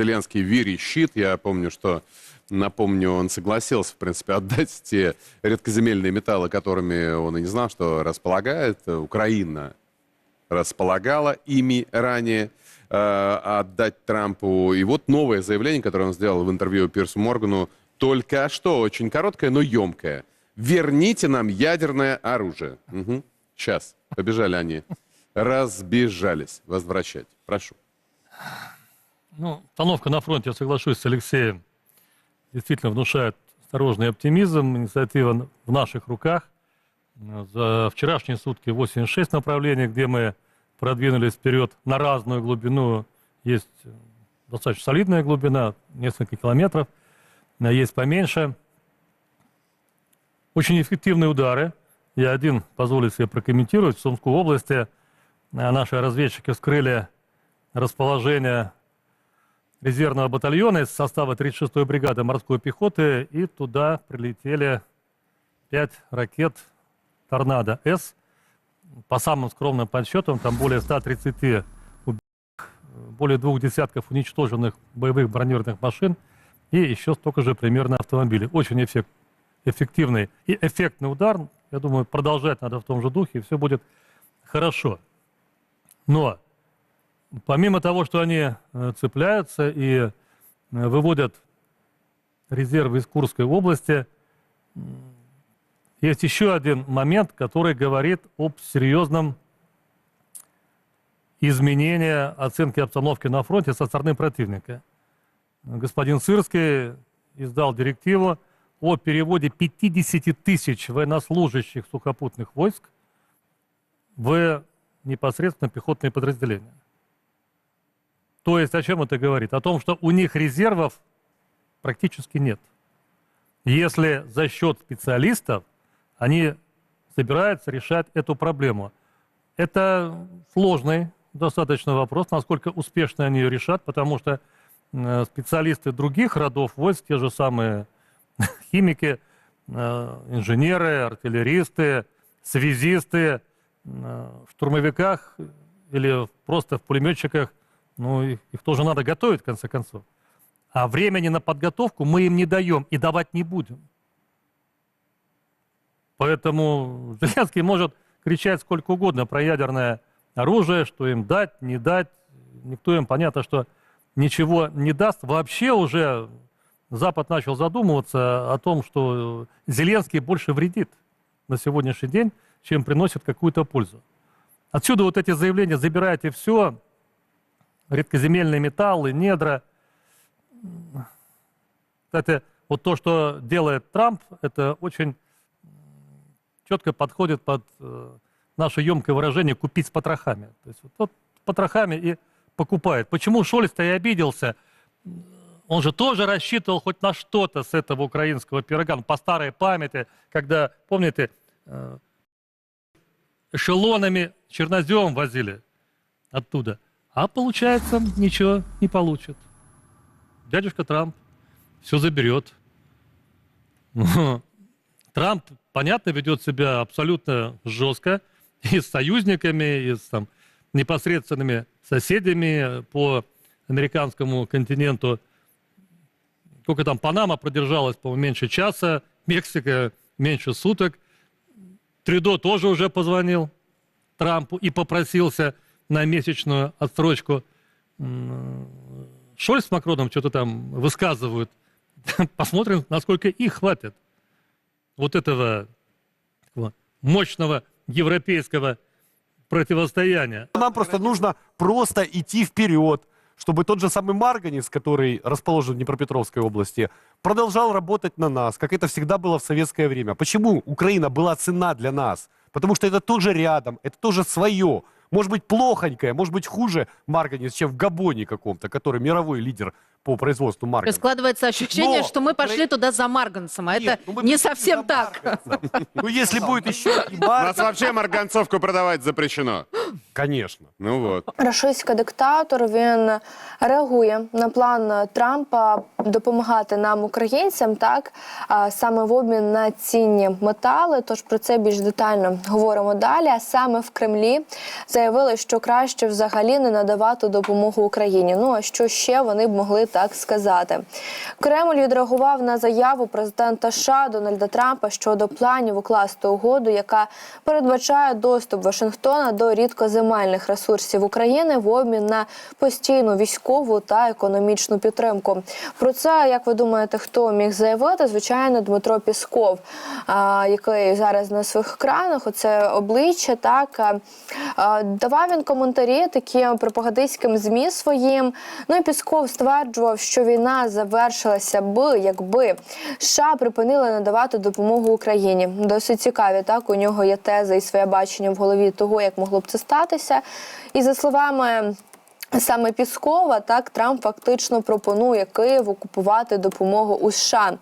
Зеленский верещит. Я помню, что, напомню, он согласился, в принципе, отдать те редкоземельные металлы, которыми он и не знал, что располагает. Украина располагала ими ранее э, отдать Трампу. И вот новое заявление, которое он сделал в интервью Пирсу Моргану, только что очень короткое, но емкое. Верните нам ядерное оружие. Сейчас. Побежали они. Разбежались. Возвращать. Прошу. Ну, обстановка на фронте, я соглашусь с Алексеем, действительно внушает осторожный оптимизм. Инициатива в наших руках. За вчерашние сутки 86 направлений, где мы продвинулись вперед на разную глубину. Есть достаточно солидная глубина, несколько километров. Есть поменьше. Очень эффективные удары. Я один позволю себе прокомментировать. В Сумской области э, наши разведчики вскрыли расположение резервного батальона из состава 36-й бригады морской пехоты, и туда прилетели пять ракет «Торнадо-С». По самым скромным подсчетам, там более 130 убитых, более двух десятков уничтоженных боевых бронированных машин и еще столько же примерно автомобилей. Очень эффект, эффективный и эффектный удар. Я думаю, продолжать надо в том же духе, и все будет хорошо. Но помимо того, что они э, цепляются и э, выводят резервы из Курской области, есть еще один момент, который говорит об серьезном изменении оценки обстановки на фронте со стороны противника. Господин Сырский издал директиву о переводе 50 тысяч военнослужащих сухопутных войск в непосредственно пехотные подразделения. То есть о чем это говорит? О том, что у них резервов практически нет. Если за счет специалистов они собираются решать эту проблему. Это сложный достаточно вопрос, насколько успешно они ее решат, потому что э, специалисты других родов войск, те же самые химики, э, инженеры, артиллеристы, связисты, э, в штурмовиках или просто в пулеметчиках, ну, их, их тоже надо готовить, в конце концов. А времени на подготовку мы им не даем и давать не будем. Поэтому Зеленский может кричать сколько угодно про ядерное оружие, что им дать, не дать. Никто им, понятно, что ничего не даст. Вообще уже Запад начал задумываться о том, что Зеленский больше вредит на сегодняшний день, чем приносит какую-то пользу. Отсюда вот эти заявления «забирайте все», редкоземельные металлы, недра. Кстати, вот то, что делает Трамп, это очень четко подходит под э, наше емкое выражение «купить с потрохами». То есть вот, вот с потрохами и покупает. Почему Шольц-то и обиделся? Он же тоже рассчитывал хоть на что-то с этого украинского пирога, ну, по старой памяти, когда, помните, э, эшелонами чернозем возили оттуда. А получается, ничего не получит. Дядюшка Трамп все заберет. Трамп, понятно, ведет себя абсолютно жестко и с союзниками, и с там, непосредственными соседями по американскому континенту. Сколько там Панама продержалась, по-моему, меньше часа, Мексика меньше суток. Трюдо тоже уже позвонил Трампу и попросился на месячную отсрочку. Шольц с Макроном что-то там высказывают. Посмотрим, насколько их хватит вот этого мощного европейского противостояния. Нам просто нужно просто идти вперед, чтобы тот же самый Марганец, который расположен в Днепропетровской области, продолжал работать на нас, как это всегда было в советское время. Почему Украина была цена для нас? Потому что это тоже рядом, это тоже свое. Может быть, плохонькое, может быть, хуже Марганец, чем в Габоне каком-то, который мировой лидер по производству То есть марганца. складывается ощущение, Но что мы пошли Украина- туда за Марганцем, а Нет, это ну мы не пришли совсем за так. марганцем. Ну, если будет еще и У нас марганец, вообще марганцовку продавать запрещено. конечно. Ну вот. Рашистський диктатор він реагує на план Трампа допомагати нам, українцям, так а, саме в обмін на цінні метали. Тож про це більш детально говоримо далі. А саме в Кремлі заявили, що краще взагалі не надавати допомогу Україні. Ну а що ще вони б могли так сказати. Кремль відреагував на заяву президента США Дональда Трампа щодо планів укласти угоду, яка передбачає доступ Вашингтона до рідкоземельних ресурсів України в обмін на постійну військову та економічну підтримку. Про це, як ви думаєте, хто міг заявити? Звичайно, Дмитро Пісков, який зараз на своїх екранах, оце обличчя, так давав він коментарі таким пропагандистським змі своїм. Ну і Пісков стверджував, що війна завершилася би, якби США припинили надавати допомогу Україні. Досить цікаві. Так у нього є теза і своє бачення в голові того, як могло б це статися. І за словами. Саме Піскова, так Трамп фактично пропонує Києву купувати допомогу у США.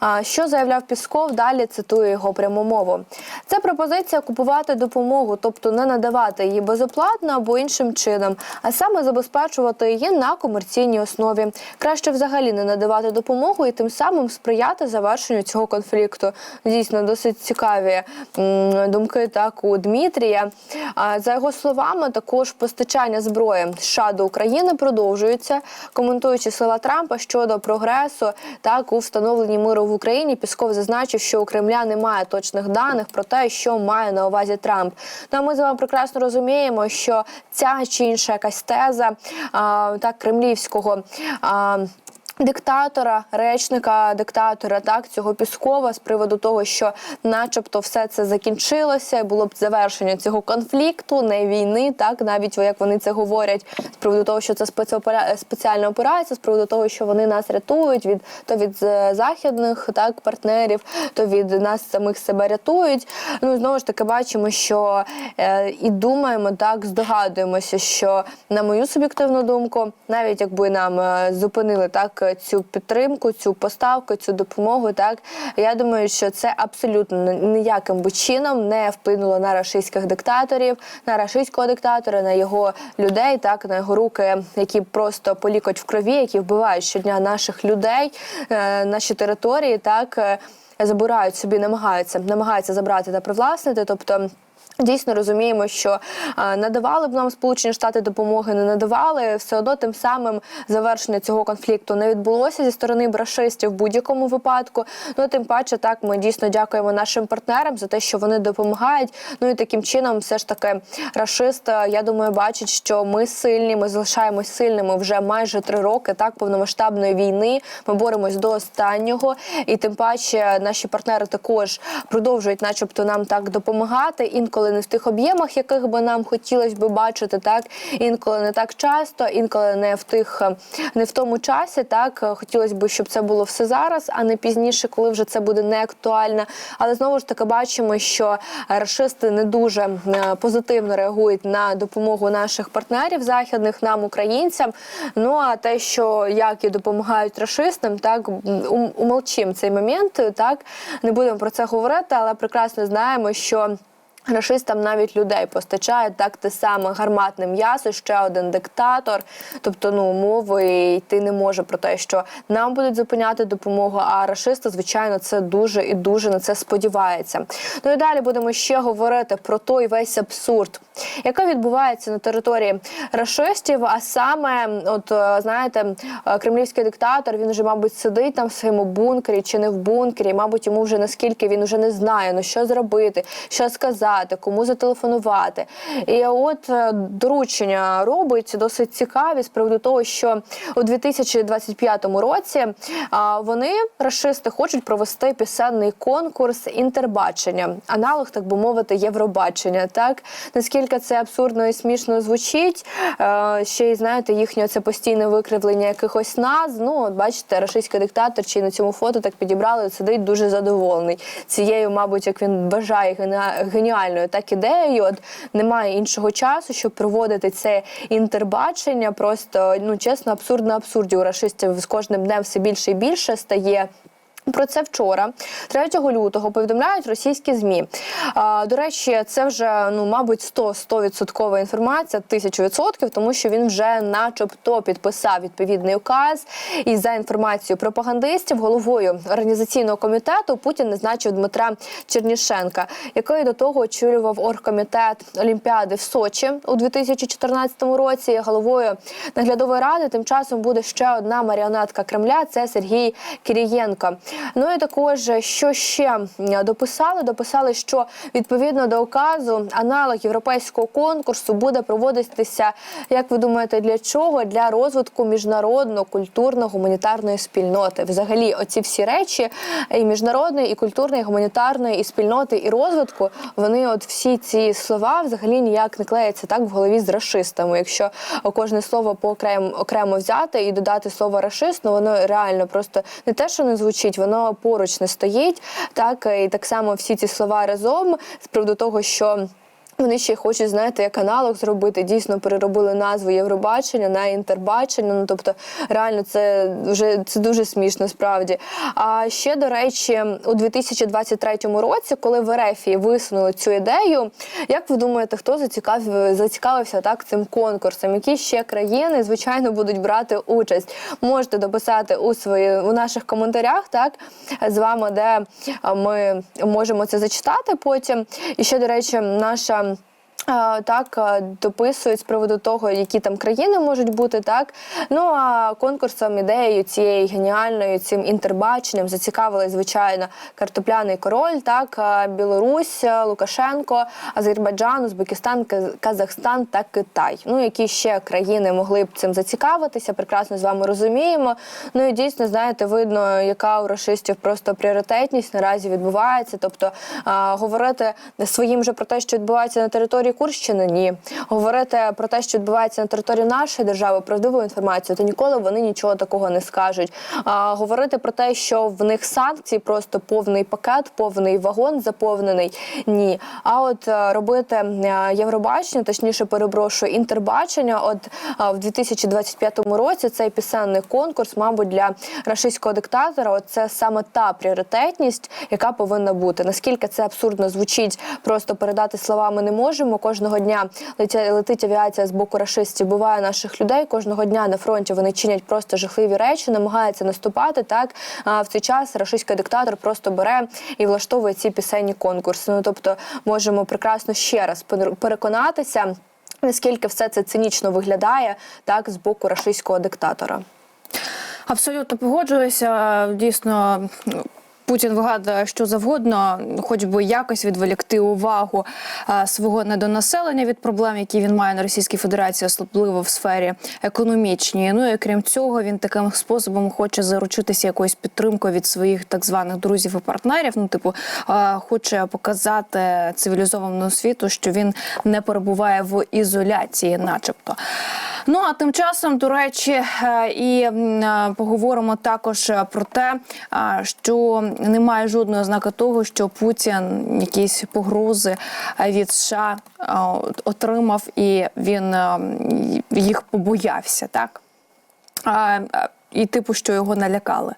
А що заявляв Пісков? Далі цитую його пряму мову. Це пропозиція купувати допомогу, тобто не надавати її безоплатно або іншим чином, а саме забезпечувати її на комерційній основі. Краще взагалі не надавати допомогу і тим самим сприяти завершенню цього конфлікту. Дійсно, досить цікаві думки так у Дмитрія. За його словами, також постачання зброї США до України продовжується. Коментуючи слова Трампа щодо прогресу, так у встановленні миру в Україні, Пісков зазначив, що у Кремля немає точних даних про те, що має на увазі Трамп. Ну а ми з вами прекрасно розуміємо, що ця чи інша якась теза а, так кремлівського. А, Диктатора, речника диктатора, так цього Піскова з приводу того, що, начебто, все це закінчилося, було б завершення цього конфлікту, не війни, так навіть як вони це говорять, з приводу того, що це спеціальна операція, з приводу того, що вони нас рятують від то від е, західних так партнерів, то від нас самих себе рятують. Ну знову ж таки бачимо, що е, і думаємо, так здогадуємося, що на мою суб'єктивну думку, навіть якби нам е, зупинили так цю підтримку, цю поставку, цю допомогу, так я думаю, що це абсолютно ніяким би чином не вплинуло на рашистських диктаторів, на рашистського диктатора, на його людей, так на його руки, які просто полікоть в крові, які вбивають щодня наших людей, е, наші території, так. е, Забирають собі, намагаються намагаються забрати та привласнити. Тобто Дійсно розуміємо, що надавали б нам Сполучені Штати допомоги, не надавали. Все одно тим самим завершення цього конфлікту не відбулося зі сторони брашистів в будь-якому випадку. Ну тим паче, так ми дійсно дякуємо нашим партнерам за те, що вони допомагають. Ну і таким чином, все ж таки, рашист, я думаю, бачить, що ми сильні, ми залишаємось сильними вже майже три роки. Так, повномасштабної війни. Ми боремось до останнього, і тим паче наші партнери також продовжують, начебто, нам так допомагати. Інколи не в тих об'ємах, яких би нам хотілося би бачити, так інколи не так часто, інколи не в тих, не в тому часі. Так хотілося б, щоб це було все зараз, а не пізніше, коли вже це буде не актуально. Але знову ж таки бачимо, що рашисти не дуже е, позитивно реагують на допомогу наших партнерів західних нам, українцям. Ну а те, що як і допомагають рашистам, так ум- умолчим цей момент, так не будемо про це говорити, але прекрасно знаємо, що. Рашистам навіть людей постачають так те саме гарматне м'ясо, ще один диктатор. Тобто, ну мови йти не може про те, що нам будуть зупиняти допомогу. А рашисти, звичайно, це дуже і дуже на це сподівається. Ну і далі будемо ще говорити про той весь абсурд, який відбувається на території рашистів. А саме, от е, знаєте, е, кремлівський диктатор він вже, мабуть, сидить там в своєму бункері чи не в бункері. Мабуть, йому вже наскільки він вже не знає, ну що зробити, що сказати, кому зателефонувати. І от е, доручення робить досить цікаві з приводу того, що у 2025 році вони рашисти хочуть провести пісенний конкурс інтербачення, аналог, так би мовити, Євробачення. Так наскільки це абсурдно і смішно звучить, е, ще й знаєте, їхнє це постійне викривлення якихось назв. Ну, от бачите, рашистський диктатор, чи на цьому фото так підібрали, сидить дуже задоволений цією, мабуть, як він бажає геніа- геніальною так ідеєю. От немає іншого часу, щоб проводити це інтербачення. Просто ну чесно, абсурд на абсурді у рашистів з кожним днем все більше і більше стає. Про це вчора, 3 лютого, повідомляють російські змі. А, до речі, це вже ну, мабуть, 100 100 інформація, тисячу відсотків, тому що він вже, начебто, підписав відповідний указ. І за інформацією пропагандистів, головою організаційного комітету Путін назначив Дмитра Чернішенка, який до того очолював оргкомітет Олімпіади в Сочі у 2014 році. Головою наглядової ради тим часом буде ще одна маріонетка Кремля. Це Сергій Кирієнко. Ну і також що ще дописали? Дописали, що відповідно до указу аналог європейського конкурсу буде проводитися. Як ви думаєте, для чого? Для розвитку міжнародно культурно гуманітарної спільноти. Взагалі, оці всі речі і міжнародної, і культурної, і гуманітарної, і спільноти, і розвитку. Вони, от всі ці слова, взагалі ніяк не клеяться так в голові з расистами. Якщо кожне слово по окремо взяти і додати слово рашист, ну воно реально просто не те, що не звучить, воно поруч не стоїть. Так і так само всі ці слова разом з приводу того, що. Вони ще хочуть, знаєте, як аналог зробити. Дійсно переробили назву Євробачення на інтербачення. Ну тобто, реально, це вже це дуже смішно справді. А ще до речі, у 2023 році, коли в РФ висунули цю ідею, як ви думаєте, хто зацікав, зацікавився так цим конкурсом? Які ще країни звичайно будуть брати участь? Можете дописати у свої у наших коментарях, так з вами, де ми можемо це зачитати потім. І ще, до речі, наша. Так, дописують з приводу того, які там країни можуть бути, так. Ну а конкурсом, ідеєю цією геніальною, цим інтербаченням зацікавили, звичайно, картопляний король, так, Білорусь, Лукашенко, Азербайджан, Узбекистан, Каз- Казахстан та Китай. Ну, які ще країни могли б цим зацікавитися, прекрасно з вами розуміємо. Ну і дійсно, знаєте, видно, яка у рашистів просто пріоритетність наразі відбувається. Тобто говорити своїм же про те, що відбувається на території Курщини, ні. Говорити про те, що відбувається на території нашої держави, правдиву інформацію, то ніколи вони нічого такого не скажуть. А, говорити про те, що в них санкції просто повний пакет, повний вагон заповнений. Ні. А от е, робити е, Євробачення, точніше перепрошую, інтербачення, от е, в 2025 році цей пісенний конкурс, мабуть, для рашистського диктатора, от це саме та пріоритетність, яка повинна бути. Наскільки це абсурдно звучить, просто передати словами не можемо. Кожного дня летить авіація з боку рашистів, буває наших людей. Кожного дня на фронті вони чинять просто жахливі речі, намагаються наступати. Так а в цей час рашистський диктатор просто бере і влаштовує ці пісенні конкурси. Ну тобто, можемо прекрасно ще раз пер- переконатися. Наскільки все це цинічно виглядає так з боку рашистського диктатора? Абсолютно погоджуюся. Дійсно. Путін вигадує що завгодно, хоч би якось відволікти увагу свого недонаселення від проблем, які він має на Російській Федерації, особливо в сфері економічній. Ну і крім цього, він таким способом хоче заручитися якоюсь підтримкою від своїх так званих друзів і партнерів. Ну, типу, хоче показати цивілізованому світу, що він не перебуває в ізоляції, начебто. Ну а тим часом, до речі, е, і е, поговоримо також е, про те, що немає жодної ознаки того, що Путін якісь погрози від США отримав, і він їх побоявся, так і типу, що його налякали.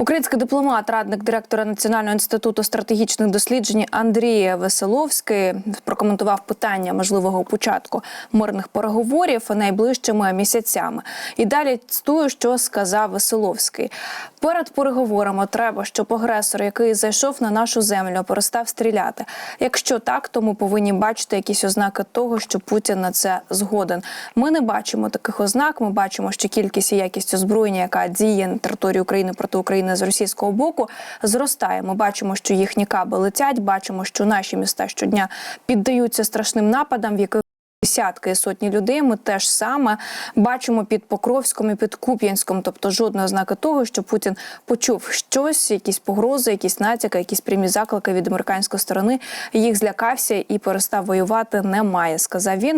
Український дипломат, радник директора Національного інституту стратегічних досліджень Андрій Веселовський прокоментував питання можливого початку мирних переговорів найближчими місяцями. І далі цитую, що сказав Веселовський. Перед переговорами треба, щоб агресор, який зайшов на нашу землю, перестав стріляти. Якщо так, то ми повинні бачити якісь ознаки того, що Путін на це згоден. Ми не бачимо таких ознак. Ми бачимо, що кількість і якість озброєння, яка діє на території України проти України з російського боку, зростає. Ми бачимо, що їхні каби летять. Бачимо, що наші міста щодня піддаються страшним нападам, в яких Десятки і сотні людей ми теж саме бачимо під Покровськом і під Куп'янськом, тобто жодної ознаки того, що Путін почув щось, якісь погрози, якісь натяки, якісь прямі заклики від американської сторони. Їх злякався і перестав воювати. Немає, сказав він.